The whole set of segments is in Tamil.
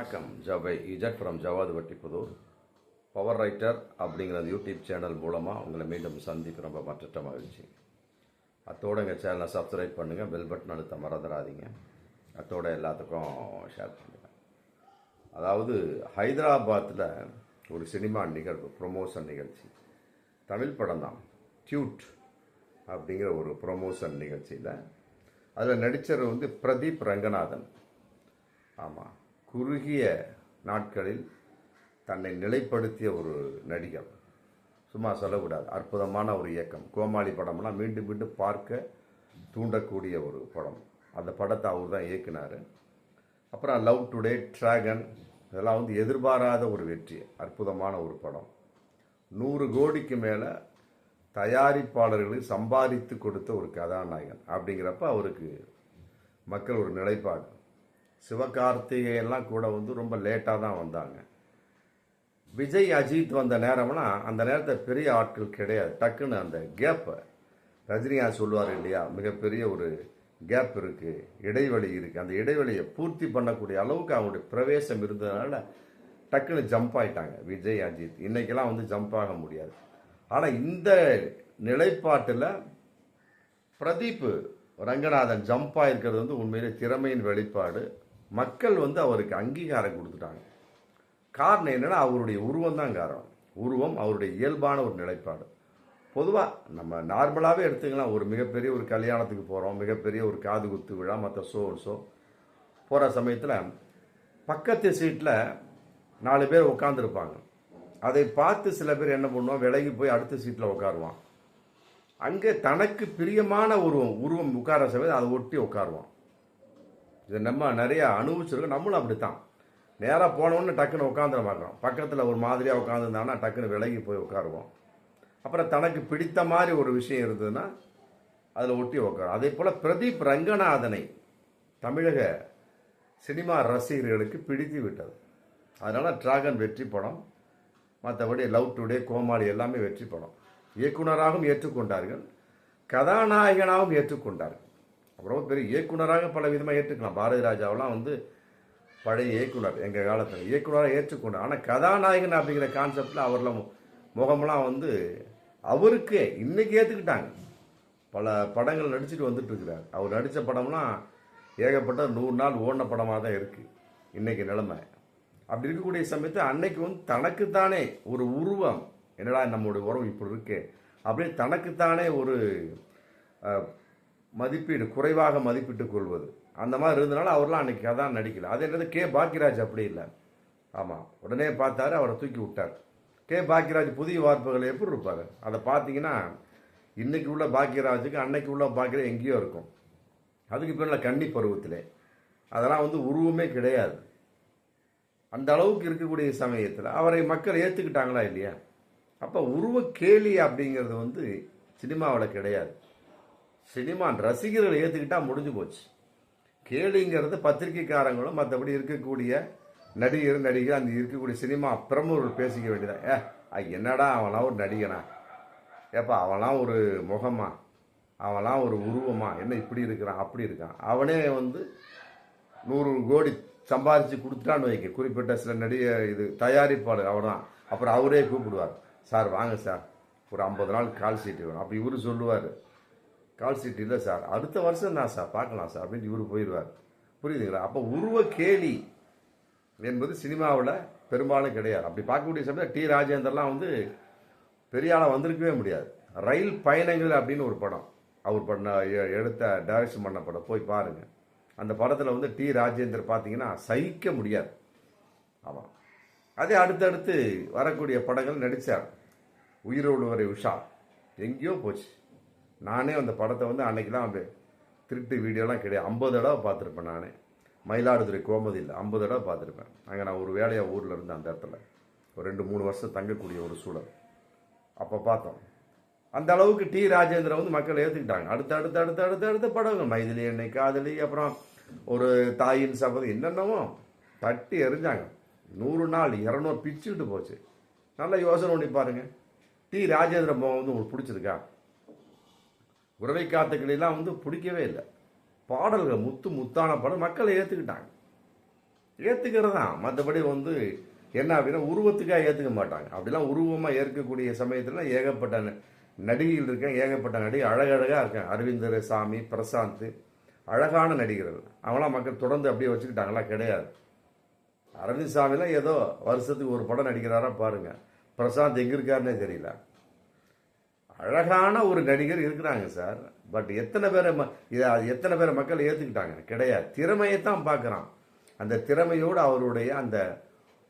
வணக்கம். ஜவை Z from Javadhu Vattipudur power writer அப்படிங்கிற யூடியூப் சேனல் மூலமாக உங்களை மீண்டும் சந்திக்க ரொம்ப மற்ற மகிழ்ச்சி. அத்தோடு எங்கள் சேனலை சப்ஸ்கிரைப் பண்ணுங்கள் பெல் பட்டன் அழுத்த மறந்துடாதீங்க. அத்தோட எல்லாத்துக்கும் ஷேர் பண்ணுங்கள் அதாவது ஹைதராபாத்தில் ஒரு சினிமா நிகழ்வு ப்ரொமோஷன் நிகழ்ச்சி. தமிழ் படம் தான். டியூட் அப்படிங்கிற ஒரு ப்ரொமோஷன் நிகழ்ச்சியில். அதில் நடித்தவர் வந்து பிரதீப் ரங்கநாதன். ஆமாம் குறுகிய நாட்களில் தன்னை நிலைப்படுத்திய ஒரு நடிகர். சும்மா சொல்லக்கூடாது. அற்புதமான ஒரு இயக்கம். கோமாளி படம்லாம் மீண்டும் மீண்டும் பார்க்க தூண்டக்கூடிய ஒரு படம். அந்த படத்தை அவர் தான் இயக்குனார். அப்புறம் லவ் டுடே ட்ராகன் இதெல்லாம் வந்து எதிர்பாராத ஒரு வெற்றி. அற்புதமான ஒரு படம். நூறு கோடிக்கு மேலே தயாரிப்பாளர்களுக்கு சம்பாதித்து கொடுத்த ஒரு கதாநாயகன். அப்படிங்கிறப்ப அவருக்கு மக்கள் ஒரு நிலைப்பாடு. சிவகார்த்திகையெல்லாம் கூட வந்து ரொம்ப லேட்டாக தான் வந்தாங்க. விஜய் அஜித் வந்த நேரம்லாம் அந்த நேரத்தில் பெரிய ஆட்கள் கிடையாது. டக்குன்னு அந்த கேப்பை ரஜினிகாந்த் சொல்லுவார் இல்லையா? மிகப்பெரிய ஒரு கேப் இருக்குது இடைவெளி இருக்குது அந்த இடைவெளியை பூர்த்தி பண்ணக்கூடிய அளவுக்கு அவங்களுடைய பிரவேசம் இருந்ததுனால டக்குன்னு ஜம்ப் ஆயிட்டாங்க. விஜய் அஜித் இன்றைக்கெல்லாம் வந்து ஜம்ப் ஆக முடியாது. ஆனால் இந்த நிலைப்பாட்டில் பிரதீப் ரங்கநாதன் ஜம்ப் ஆயிருக்கிறது வந்து உண்மையிலே திறமையின் வெளிப்பாடு. மக்கள் வந்து அவருக்கு அங்கீகாரம் கொடுத்துட்டாங்க. காரணம் என்னன்னா அவருடைய உருவம் தான் காரணம். உருவம் அவருடைய இயல்பான ஒரு நிலைப்பாடு. பொதுவாக நம்ம நார்மலாகவே எடுத்துக்கலாம். ஒரு மிகப்பெரிய ஒரு கல்யாணத்துக்கு போகிறோம் மிகப்பெரிய ஒரு காது குத்து விழா மற்ற ஷோ ஷோ போகிற சமயத்தில் பக்கத்து சீட்டில் நாலு பேர் உட்காந்துருப்பாங்க அதை பார்த்து சில பேர் என்ன பண்ணுவோம் விலகி போய் அடுத்த சீட்டில் உட்காருவான் அங்கே தனக்கு பிரியமான உருவம் உருவம் உட்கார சமயத்தில் அதை ஒட்டி உட்காருவான். இதை நம்ம நிறையா அனுபவிச்சிருக்கோம். நம்மளும் அப்படித்தான். நேராக போனோன்னு டக்குன்னு உட்காந்துட மாட்டோம். பக்கத்தில் ஒரு மாதிரியாக உட்காந்துருந்தாங்கன்னா டக்குன்னு விலகி போய் உட்காருவோம். அப்புறம் தனக்கு பிடித்த மாதிரி ஒரு விஷயம் இருந்ததுன்னா அதில் ஒட்டி உட்காரும் அதே போல் பிரதீப் ரங்கநாதனை தமிழக சினிமா ரசிகர்களுக்கு பிடித்து விட்டது. அதனால் டிராகன் வெற்றி படம் மற்றபடி லவ் டுடே கோமாளி எல்லாமே வெற்றி படம். இயக்குனராகவும் ஏற்றுக்கொண்டார்கள். கதாநாயகனாகவும் ஏற்றுக்கொண்டார்கள். அப்புறம் பெரிய இயக்குனராக பல விதமாக ஏற்றுக்கலாம். பாரதி ராஜாவெலாம் வந்து பழைய இயக்குனர் எங்கள் காலத்தில். இயக்குனராக ஏற்றுக்கொண்டார் ஆனால் கதாநாயகன் அப்படிங்கிற கான்செப்டில் அவரில் மு- முகமெல்லாம் வந்து அவருக்கு இன்றைக்கி ஏற்றுக்கிட்டாங்க பல படங்கள் நடிச்சுட்டு வந்துட்டுருக்கிறார் அவர் நடித்த படம்லாம் ஏகப்பட்ட நூறு நாள் ஓடின படமாக தான் இருக்குது இன்றைக்கி நிலைமை. அப்படி இருக்கக்கூடிய சமயத்தில் அன்னைக்கு வந்து தனக்குத்தானே ஒரு உருவம் என்னடா நம்மளுடைய உறவு இப்படி இருக்கு அப்படியே தனக்குத்தானே ஒரு மதிப்பீடு குறைவாக மதிப்பிட்டுக் கொள்வது. அந்த மாதிரி இருந்தனால அவர்லாம் அன்னைக்கு அதான் நடிக்கல. அது என்னது? கே. பாக்கியராஜ் அப்படி இல்லை. ஆமாம் உடனே பார்த்தாரு அவரை தூக்கி விட்டார். கே. பாக்கியராஜ் புதிய வார்ப்புகள் எப்படி இருப்பார்? அதை பார்த்தீங்கன்னா இன்னைக்கு உள்ள பாக்கியராஜுக்கு அன்னைக்கு உள்ள பாக்கியம் எங்கேயோ இருக்கும். அதுக்கு பேரில் கன்னி பருவத்திலே. அதெல்லாம் வந்து உருவமே கிடையாது. அந்த அளவுக்கு இருக்கக்கூடிய சமயத்தில் அவரை மக்கள் ஏற்றுக்கிட்டாங்களா இல்லையா? அப்போ உருவ கேலி அப்படிங்கிறது வந்து சினிமாவில் கிடையாது. சினிமா ரசிகர்கள் ஏற்றுக்கிட்டால் முடிஞ்சு போச்சு. கேலிங்கிறது பத்திரிக்கைக்காரங்களும் மற்றபடி இருக்கக்கூடிய நடிகர் நடிகர் அந்த இருக்கக்கூடிய சினிமா பிரமுகர்கள் பேசிக்க வேண்டியதான் ஏ என்னடா அவனாம் ஒரு நடிகனா? ஏப்பா அவனாம் ஒரு முகமா? அவன்லாம் ஒரு உருவமா? என்ன இப்படி இருக்கிறான் அப்படி இருக்கான்? அவனே வந்து நூறு கோடி சம்பாதிச்சு கொடுத்துட்டான்னு வைக்க குறிப்பிட்ட சில நடிக இது தயாரிப்பாளர் அவர்தான். அப்புறம் அவரே கூப்பிடுவார். சார் வாங்க சார். ஒரு ஐம்பது நாள் கால் சீட்டு வேணும். அப்படி இவரு சொல்லுவார். கால் சீட் இல்லை சார் அடுத்த வருஷம் தான் சார் பார்க்கலாம் சார் அப்படின்னு இவர் போயிடுவார் புரியுதுங்களா? அப்போ உருவ கேலி என்பது சினிமாவில் பெரும்பாலும் கிடையாது. அப்படி பார்க்கக்கூடிய சமயத்தில் டி ராஜேந்தர்லாம் வந்து பெரிய ஆளாக வந்திருக்கவே முடியாது. ரயில் பயணங்கள் அப்படின்னு ஒரு படம். அவர் பண்ண எ- எடுத்த டைரக்ஷன் பண்ண படம். போய் பாருங்கள் அந்த படத்தில் வந்து டி ராஜேந்தர் பார்த்தீங்கன்னா சகிக்க முடியாது. ஆமாம் அதே அடுத்தடுத்து வரக்கூடிய படங்கள் நடித்தார் உயிரோடு வரை உஷா. எங்கேயோ போச்சு. நானே அந்த படத்தை வந்து அன்றைக்கெலாம் அப்படியே திருட்டு வீடியோலாம் கிடையாது. ஐம்பது தடவை பார்த்துருப்பேன் நானே. மயிலாடுதுறை கோமதியில் ஐம்பது தடவை பார்த்துருப்பேன். அங்கே நான் ஒரு வேலையாக ஊரில் இருந்தேன் அந்த இடத்துல. ஒரு ரெண்டு மூணு வருஷம் தங்கக்கூடிய ஒரு சூழல். அப்போ பார்த்தோம். அந்த அளவுக்கு டி ராஜேந்திரன் வந்து மக்கள் ஏற்றுக்கிட்டாங்க அடுத்து அடுத்து அடுத்து அடுத்து அடுத்த படங்கள். மைதிலி என்னை காதலி அப்புறம் ஒரு தாயின் சபதம் என்னென்னமோ தட்டி எரிஞ்சாங்க நூறு நாள் இரநூறு பிச்சுக்கிட்டு போச்சு. நல்ல யோசனை பண்ணி பாருங்கள் டி ராஜேந்திர மோகன் வந்து உங்களுக்கு பிடிச்சிருக்கா? உறவை காத்துக்களெல்லாம் வந்து பிடிக்கவே இல்லை. பாடல்கள் முத்து முத்தான பாடல் மக்களை ஏற்றுக்கிட்டாங்க ஏற்றுக்கிறது தான் மற்றபடி வந்து என்ன அப்படின்னா உருவத்துக்காக ஏற்றுக்க மாட்டாங்க. அப்படிலாம் உருவமாக ஏற்கக்கூடிய சமயத்தில் ஏகப்பட்ட நடிகைகள் இருக்கேன் ஏகப்பட்ட நடிகை அழகழகாக இருக்காங்க அரவிந்தர் சாமி பிரசாந்த் அழகான நடிகர்கள். அவங்களாம் மக்கள் தொடர்ந்து அப்படியே வச்சுக்கிட்டாங்களா கிடையாது. அரவிந்த் சாமிலாம் ஏதோ வருஷத்துக்கு ஒரு படம் நடிக்கிறாரா பாருங்கள் பிரசாந்த் எங்கே இருக்காருன்னே தெரியல. அழகான ஒரு நடிகர் இருக்கிறாங்க சார். பட் எத்தனை பேரை ம- இதை எத்தனை பேரை மக்கள் ஏற்றுக்கிட்டாங்க கிடையாது. திறமையை தான் பார்க்குறான். அந்த திறமையோடு அவருடைய அந்த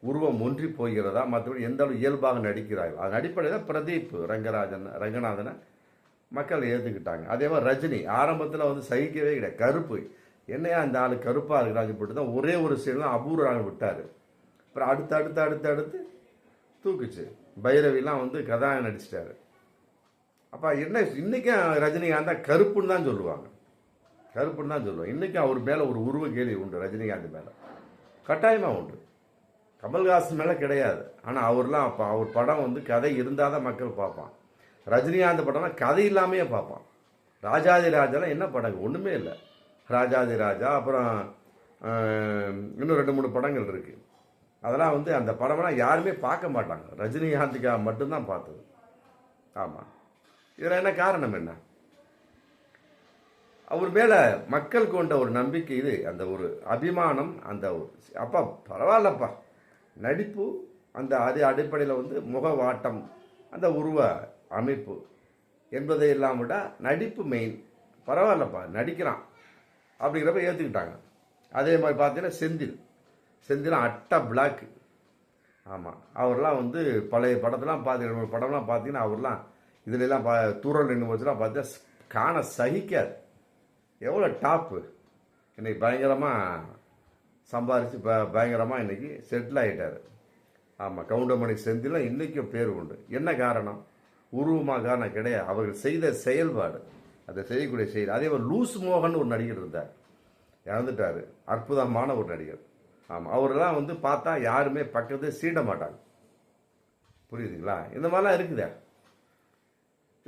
உருவம் ஒன்றி போகிறதா மற்றபடி எந்த அளவு இயல்பாக நடிக்கிறார்கள் அதன் அடிப்படையில் பிரதீப் ரங்கராஜன் ரங்கநாதனை மக்கள் ஏற்றுக்கிட்டாங்க அதே மாதிரி ரஜினி ஆரம்பத்தில் வந்து சகிக்கவே கிடையாது. கருப்பு. என்னையா அந்த ஆள் கருப்பாக இருக்கிறாங்க போட்டு தான் ஒரே ஒரு சீன் தான் அபூர்வராக விட்டார். அப்புறம் அடுத்து அடுத்து அடுத்து அடுத்து தூக்குச்சு. பைரவிலாம் வந்து கதாநாயகன் நடிச்சிட்டாரு. அப்போ என்ன இன்றைக்கும் ரஜினிகாந்த் கருப்புன்னு தான் சொல்லுவாங்க. கருப்புன்னு தான் சொல்லுவாங்க. இன்றைக்கும் அவர் மேலே ஒரு உருவ கேள்வி உண்டு ரஜினிகாந்த் மேலே. கட்டாயமாக உண்டு. கமல்ஹாசன் மேலே கிடையாது. ஆனால் அவர்லாம் அப்போ அவர் படம் வந்து கதை இருந்தால் தான் மக்கள் பார்ப்பான். ரஜினிகாந்த் படம்னா கதை இல்லாமையே பார்ப்பான். ராஜாதி ராஜாலாம் என்ன படங்க? ஒன்றுமே இல்லை. ராஜாதி ராஜா அப்புறம் இன்னும் ரெண்டு மூணு படங்கள் இருக்குது அதெல்லாம் வந்து அந்த படமெல்லாம் யாருமே பார்க்க மாட்டாங்க. ரஜினிகாந்துக்காக மட்டும்தான் பார்த்தது. ஆமாம் இதில் என்ன காரணம் என்ன? அவர் மேலே மக்கள் கொண்ட ஒரு நம்பிக்கை இது அந்த ஒரு அபிமானம் அந்த அப்பா பரவாயில்லப்பா. நடிப்பு அந்த அது அடிப்படையில் வந்து முகவாட்டம் அந்த உருவ அமைப்பு என்பதை எல்லாம் விட நடிப்பு மெயின் பரவாயில்லப்பா நடிக்கிறான் அப்படிங்கிறப்ப ஏற்றுக்கிட்டாங்க அதே மாதிரி பார்த்தீங்கன்னா செந்தில். செந்தில் அட்டா பிளாக்கு ஆமாம் அவர்லாம் வந்து பழைய படத்தெலாம் பார்த்து படம்லாம் பார்த்தீங்கன்னா அவர்லாம் இதுலெல்லாம் பா தூரல் நின்று போச்சுன்னா பார்த்தா காண சகிக்காது. எவ்வளோ டாப்பு. இன்றைக்கி பயங்கரமாக சம்பாரித்து ப பயங்கரமாக இன்னைக்கு செட்டில் ஆகிட்டார் ஆமாம் கவுண்டமணி செந்திலாம் இன்றைக்கும் பேர் உண்டு. என்ன காரணம்? உருவமாக காரணம் கிடையாது. அவர்கள் செய்த செயல்பாடு. அதை செய்யக்கூடிய செயல். அதே மாதிரி லூஸ் மோகன் ஒரு நடிகர் இருந்தார். இறந்துட்டார். அற்புதமான ஒரு நடிகர். ஆமாம் அவரெல்லாம் வந்து பார்த்தா யாருமே பக்கத்து சீட மாட்டாங்க. புரியுதுங்களா? இந்த மாதிரிலாம் இருக்குதே.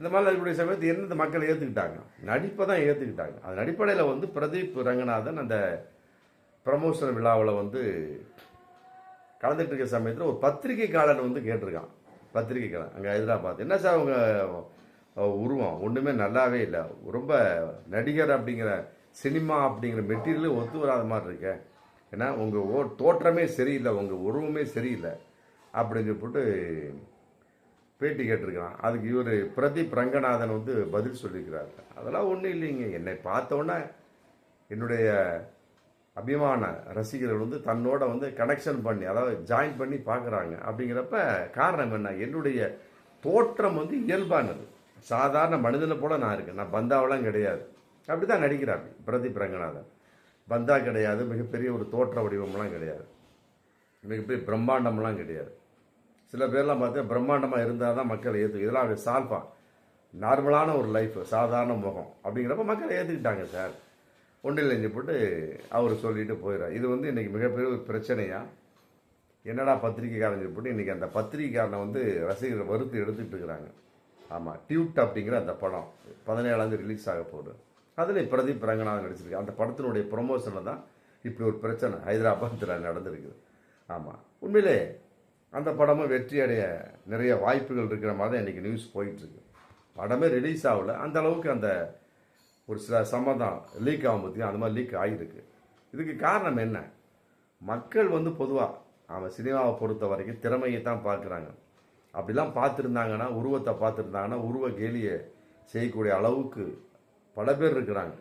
இந்த மாதிரி இருக்கக்கூடிய சமயத்து என்ன இந்த மக்கள் ஏற்றுக்கிட்டாங்க நடிப்பை தான் ஏற்றுக்கிட்டாங்க அதன் அடிப்படையில் வந்து பிரதீப் ரங்கநாதன் அந்த ப்ரமோஷன் விழாவில் வந்து கலந்துட்டு இருக்க சமயத்தில் ஒரு பத்திரிகைக்காரன் வந்து கேட்டிருக்கான். பத்திரிகைக்காரன். அங்கே ஹைதராபாத். என்ன சார் அவங்க உருவம்? ஒன்றுமே நல்லாவே இல்லை. ரொம்ப நடிகர் அப்படிங்கிற சினிமா அப்படிங்கிற மெட்டீரியலே ஒத்து வராத மாதிரி இருக்கேன் ஏன்னா உங்கள் ஓ தோற்றமே சரியில்லை. உங்கள் உருவமே சரியில்லை. அப்படின்னு சொல்லிட்டு பேட்டி கேட்டிருக்கான் அதுக்கு இவர் பிரதீப் ரங்கநாதன் வந்து பதில் சொல்லியிருக்கிறார். அதெல்லாம் ஒன்றும் இல்லைங்க. என்னை பார்த்தோன்னே என்னுடைய அபிமான ரசிகர்கள் வந்து தன்னோட வந்து கனெக்ஷன் பண்ணி அதாவது ஜாயின் பண்ணி பார்க்குறாங்க. அப்படிங்கிறப்ப காரணம் என்ன? என்னுடைய தோற்றம் வந்து இயல்பானது. சாதாரண மனிதனை போல நான் இருக்கேன். நான் பந்தாவெல்லாம் கிடையாது. அப்படி தான் நடிக்கிறார் பிரதீப் ரங்கநாதன். பந்தா கிடையாது. மிகப்பெரிய ஒரு தோற்ற வடிவம்லாம் கிடையாது. மிகப்பெரிய பிரம்மாண்டம்லாம் கிடையாது. சில பேர்லாம் பார்த்தா பிரம்மாண்டமாக இருந்தால் தான் மக்கள் ஏற்று இதெல்லாம் அப்படி சால்பா நார்மலான ஒரு லைஃப் சாதாரண முகம் அப்படிங்கிறப்ப மக்கள் ஏற்றுக்கிட்டாங்க சார். ஒன்றில் இல்லைன்னு போட்டு அவர் சொல்லிட்டு போயிடுறார் இது வந்து இன்றைக்கி மிகப்பெரிய ஒரு பிரச்சனையாக என்னடா பத்திரிகைக்காரன் சொல்லிட்டு இன்றைக்கி அந்த பத்திரிக்கைக்காரனை வந்து ரசிகர்கள் வறுத்து எடுத்துகிட்டு இருக்கிறாங்க. ஆமாம் டியூட் அப்படிங்கிற அந்த படம் பதினேழாந்து ரிலீஸ் ஆக போகுது. அதில் பிரதீப் ரங்கநாதன் நடிச்சிருக்கு. அந்த படத்தினுடைய ப்ரொமோஷனில் தான் இப்படி ஒரு பிரச்சனை ஹைதராபாத்தில் நடந்திருக்குது. ஆமாம் உண்மையிலே அந்த படமும் வெற்றி அடைய நிறைய வாய்ப்புகள் இருக்கிற மாதிரி தான் இன்றைக்கி நியூஸ் போயிட்டுருக்கு. படமே ரிலீஸ் ஆகல. அந்த அளவுக்கு அந்த ஒரு சில சம்மதம் லீக் ஆகும் பற்றியும் அந்த மாதிரி லீக் ஆகிருக்கு இதுக்கு காரணம் என்ன? மக்கள் வந்து பொதுவாக அவன் சினிமாவை பொறுத்த வரைக்கும் திறமையை தான் பார்க்குறாங்க. அப்படிலாம் பார்த்துருந்தாங்கன்னா உருவத்தை பார்த்துருந்தாங்கன்னா உருவ கேலியை செய்யக்கூடிய அளவுக்கு பல பேர் இருக்கிறாங்க.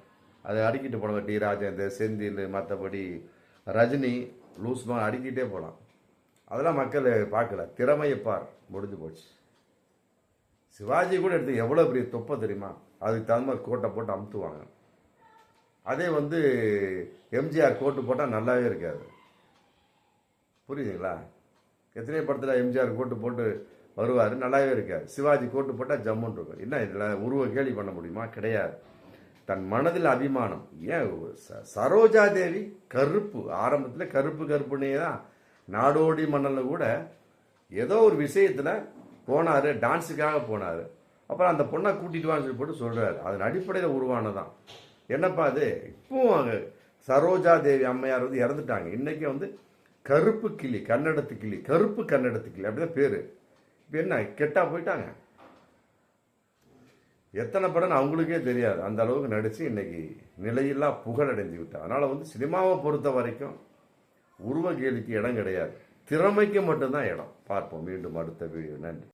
அதை அடிக்கிட்டு போனவங்க டி. ராஜேந்தர் செந்தில் மற்றபடி ரஜினி லூஸ்மாக அடிக்கிட்டே போகலாம். அதெல்லாம் மக்கள் பார்க்கல. திறமையை பார் முடிஞ்சு போச்சு. சிவாஜி கூட எடுத்து எவ்வளோ பெரிய தொப்பை தெரியுமா? அதுக்கு தகுந்த மாதிரி கோட்டை போட்டு அமுத்துவாங்க. அதே வந்து எம்ஜிஆர் கோட்டு போட்டால் நல்லாவே இருக்காது. புரியுதுங்களா? எத்தனையோ படத்தில் எம்ஜிஆர் கோட்டு போட்டு வருவார் நல்லாவே இருக்காது. சிவாஜி கோட்டு போட்டால் ஜம்முன்னு இருக்கும் என்ன இதில் உருவ கேலி பண்ண முடியுமா? கிடையாது. தன் மனதில் அபிமானம். ஏன் ச- சரோஜா தேவி கருப்பு ஆரம்பத்தில் கருப்பு கருப்புனே தான் நாடோடி மன்னனில் கூட ஏதோ ஒரு விஷயத்தில் போனார் டான்ஸுக்காக போனார். அப்புறம் அந்த பொண்ணை கூட்டிட்டு வான்னு சொல்லி போட்டு சொல்கிறார் அதன் அடிப்படையில் உருவானதான். என்னப்பா அது? இப்பவும் அங்கே சரோஜா தேவி அம்மையார் வந்து இறந்துட்டாங்க. இன்றைக்கி வந்து கருப்பு கிளி கன்னடத்து கிளி கருப்பு கன்னடத்து கிளி அப்படிதான் பேர். இப்போ என்ன கெட்டா போயிட்டாங்க? எத்தனை படம் அவங்களுக்கே தெரியாது. அந்த அளவுக்கு நடித்து இன்றைக்கி நிலையில்லா புகழடைஞ்சு விட்டார் அதனால் வந்து சினிமாவை பொறுத்த வரைக்கும் உருவ கேலிக்கு இடம் கிடையாது. திறமைக்கு மட்டும்தான் இடம். பார்ப்போம். மீண்டும் அடுத்த வீடியோ நன்றி.